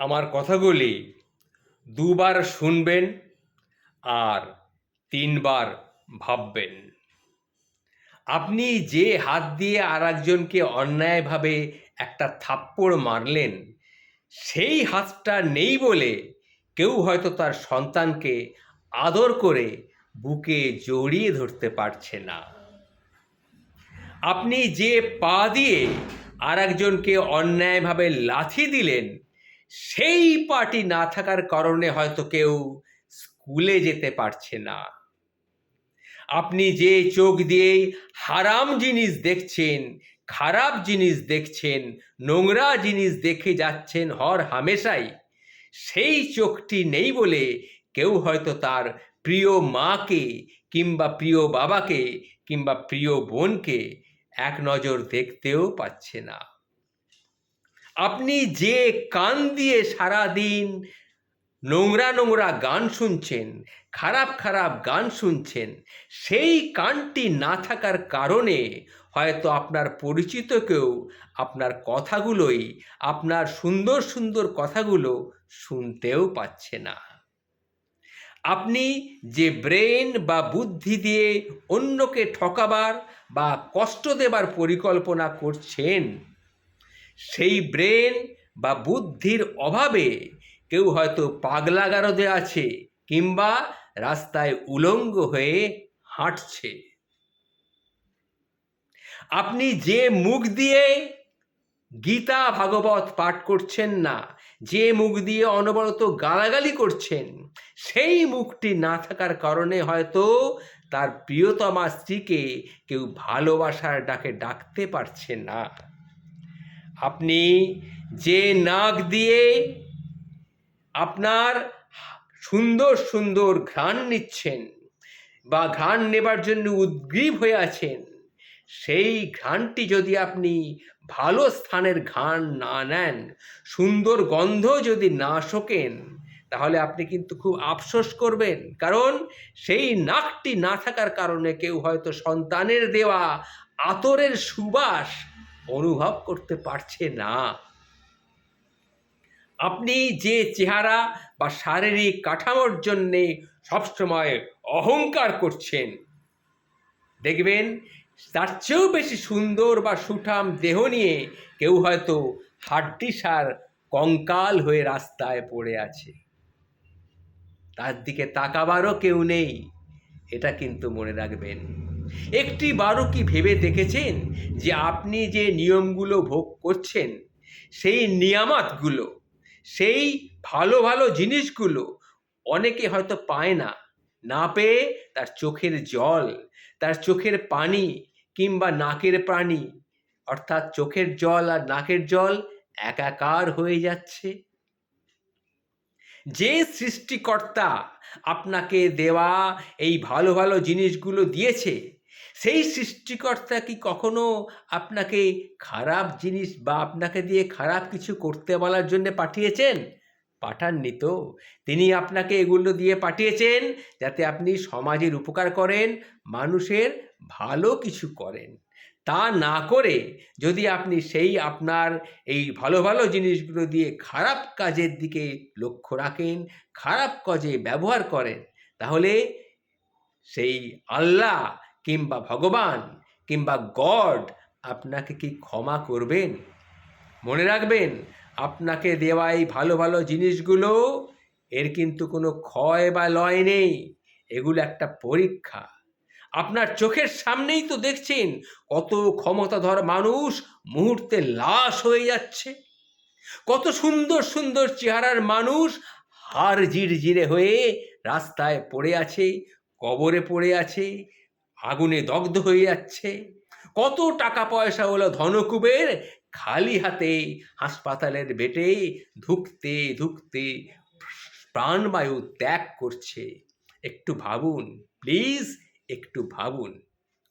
আমার কথাগুলি দুবার শুনবেন আর তিনবার ভাববেন। আপনি যে হাত দিয়ে আর একজনকে অন্যায়ভাবে একটা থাপ্পড় মারলেন, সেই হাতটা নেই বলে কেউ হয়তো তার সন্তানকে আদর করে বুকে জড়িয়ে ধরতে পারছে না। আপনি যে পা দিয়ে আর একজনকে অন্যায়ভাবে লাথি দিলেন সেই পার্টি না থাকার কারণে হয়তো কেউ স্কুলে যেতে পারছে না। আপনি যে চোখ দিয়ে হারাম জিনিস দেখছেন, খারাপ জিনিস দেখছেন, নোংরা জিনিস দেখে যাচ্ছেন হর হামেশাই, সেই চোখটি নেই বলে কেউ হয়তো তার প্রিয় মাকে কিংবা প্রিয় বাবাকে কিংবা প্রিয় বোনকে এক নজর দেখতেও পাচ্ছে না। আপনি যে কান দিয়ে সারা দিন নোংরা নোংরা গান শুনছেন, খারাপ খারাপ গান শুনছেন, সেই কানটি না থাকার কারণে হয়তো আপনার পরিচিত কেউ আপনার কথাগুলোই, আপনার সুন্দর সুন্দর কথাগুলো শুনতেও পাচ্ছে না। আপনি যে ব্রেন বা বুদ্ধি দিয়ে অন্যকে ঠকাবার বা কষ্ট দেবার পরিকল্পনা করছেন সেই ব্রেন বা বুদ্ধির অভাবে কেউ হয়তো পাগলা গারদে আছে কিংবা রাস্তায় উলঙ্গ হয়ে হাঁটছে। আপনি যে মুখ দিয়ে গীতা ভাগবত পাঠ করছেন না, যে মুখ দিয়ে অনবরত গালাগালি করছেন, সেই মুখটি না থাকার কারণে হয়তো তার প্রিয়তমা স্ত্রীকে কেউ ভালোবাসার ডাকে ডাকতে পারছে না। আপনি যে নাক দিয়ে আপনার সুন্দর সুন্দর ঘ্রাণ নিচ্ছেন বা ঘ্রাণ নেবার জন্য উদ্গ্রীব হয়ে আছেন, সেই ঘ্রাণটি যদি আপনি ভালো স্থানের ঘ্রাণ না নেন, সুন্দর গন্ধ যদি না শোকেন, তাহলে আপনি কিন্তু খুব আফসোস করবেন। কারণ সেই নাকটি না থাকার কারণে কেউ হয়তো সন্তানের দেওয়া আতরের সুবাস অনুভব করতে পারছে না। আপনি যে চেহারা বা শারীরিক কাঠামোর জন্যে সবসময় অহংকার করছেন, দেখবেন তার চেয়েও বেশি সুন্দর বা সুঠাম দেহ নিয়ে কেউ হয়তো হাড্ডিসার কঙ্কাল হয়ে রাস্তায় পড়ে আছে। তার দিকে তাকাবারও কেউ নেই, এটা কিন্তু মনে রাখবেন। একটি বারও কি ভেবে দেখেছেন যে আপনি যে নিয়মগুলো ভোগ করছেন, সেই নিয়ামতগুলো, সেই ভালো ভালো জিনিসগুলো অনেকে হয়তো পায় না। না পেয়ে তার চোখের জল, তার চোখের পানি কিংবা নাকের পানি, অর্থাৎ চোখের জল আর নাকের জল একাকার হয়ে যাচ্ছে। যে সৃষ্টিকর্তা আপনাকে দেওয়া এই ভালো ভালো জিনিসগুলো দিয়েছে সেই সৃষ্টিকর্তা কি কখনো আপনাকে খারাপ জিনিস বা আপনাকে দিয়ে খারাপ কিছু করতে বলার জন্য পাঠিয়েছেন? পাঠাননি তো। তিনি আপনাকে এগুলো দিয়ে পাঠিয়েছেন যাতে আপনি সমাজের উপকার করেন, মানুষের ভালো কিছু করেন। তা না করে যদি আপনি সেই আপনার এই ভালো ভালো জিনিসগুলো দিয়ে খারাপ কাজের দিকে লক্ষ্য রাখেন, খারাপ কাজে ব্যবহার করেন, তাহলে সেই আল্লাহ কিংবা ভগবান কিংবা গড আপনাকে কি ক্ষমা করবেন? মনে রাখবেন, আপনাকে দেওয়া এই ভালো ভালো জিনিসগুলো, এর কিন্তু কোনো ক্ষয় বা লয় নেই। এগুলো একটা পরীক্ষা। আপনার চোখের সামনেই তো দেখছেন কত ক্ষমতাধর মানুষ মুহূর্তে লাশ হয়ে যাচ্ছে। কত সুন্দর সুন্দর চেহারার মানুষ হাড় জিরজিরে হয়ে রাস্তায় পড়ে আছে, কবরে পড়ে আছে আগুনে দগ্ধ হয়ে যাচ্ছে। কত টাকা পয়সা হলো ধনকুবের? খালি হাতে হাসপাতালের বেটে ধুকতে ধুকতে প্রাণবায়ু ত্যাগ করছে। একটু ভাবুন, প্লিজ একটু ভাবুন।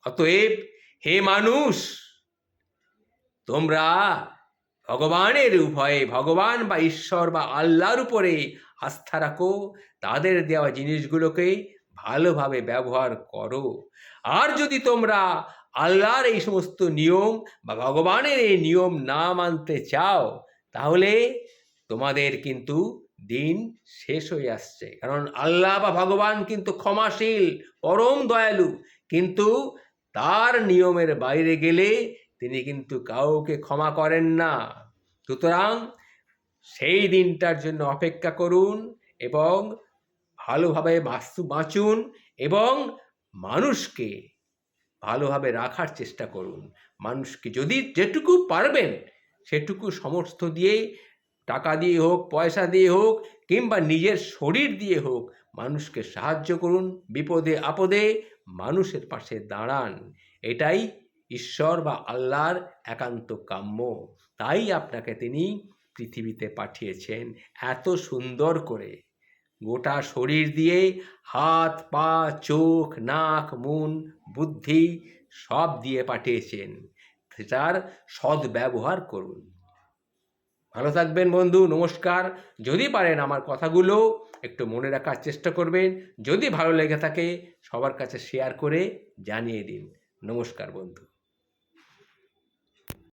অতএব হে মানুষ, তোমরা ভগবানের উভয়ে, ভগবান বা ঈশ্বর বা আল্লাহর উপরে আস্থা রাখো। তাদের দেওয়া জিনিসগুলোকে ভালোভাবে ব্যবহার করো। আর যদি তোমরা আল্লাহর এই সমস্ত নিয়ম বা ভগবানের এই নিয়ম না মানতে চাও, তাহলে তোমাদের কিন্তু দিন শেষ হয়ে আসছে। কারণ আল্লাহ বা ভগবান কিন্তু ক্ষমাশীল, পরম দয়ালু। কিন্তু তার নিয়মের বাইরে গেলে তিনি কিন্তু কাউকে ক্ষমা করেন না। সুতরাং সেই দিনটার জন্য অপেক্ষা করুন এবং ভালোভাবে বাস্তু বাঁচুন এবং মানুষকে ভালোভাবে রাখার চেষ্টা করুন। মানুষকে যদি যেটুকু পারবেন, সেটুকু সমস্ত দিয়ে, টাকা দিয়ে হোক, পয়সা দিয়ে হোক, কিংবা নিজের শরীর দিয়ে হোক, মানুষকে সাহায্য করুন। বিপদে আপদে মানুষের পাশে দাঁড়ান। এটাই ঈশ্বর বা আল্লাহর একান্ত কাম্য। তাই আপনাকে তিনি পৃথিবীতে পাঠিয়েছেন এত সুন্দর করে। গোটা শরীর দিয়ে হাত, পা, চোখ, নাক, মন, বুদ্ধি সব দিয়ে পাঠিয়েছেন। সেটার সদ্ব্যবহার করুন। ভালো থাকবেন বন্ধু, নমস্কার। যদি পারেন আমার কথাগুলো একটু মনে রাখার চেষ্টা করবেন। যদি ভালো লেগে থাকে সবার কাছে শেয়ার করে জানিয়ে দিন। নমস্কার বন্ধু।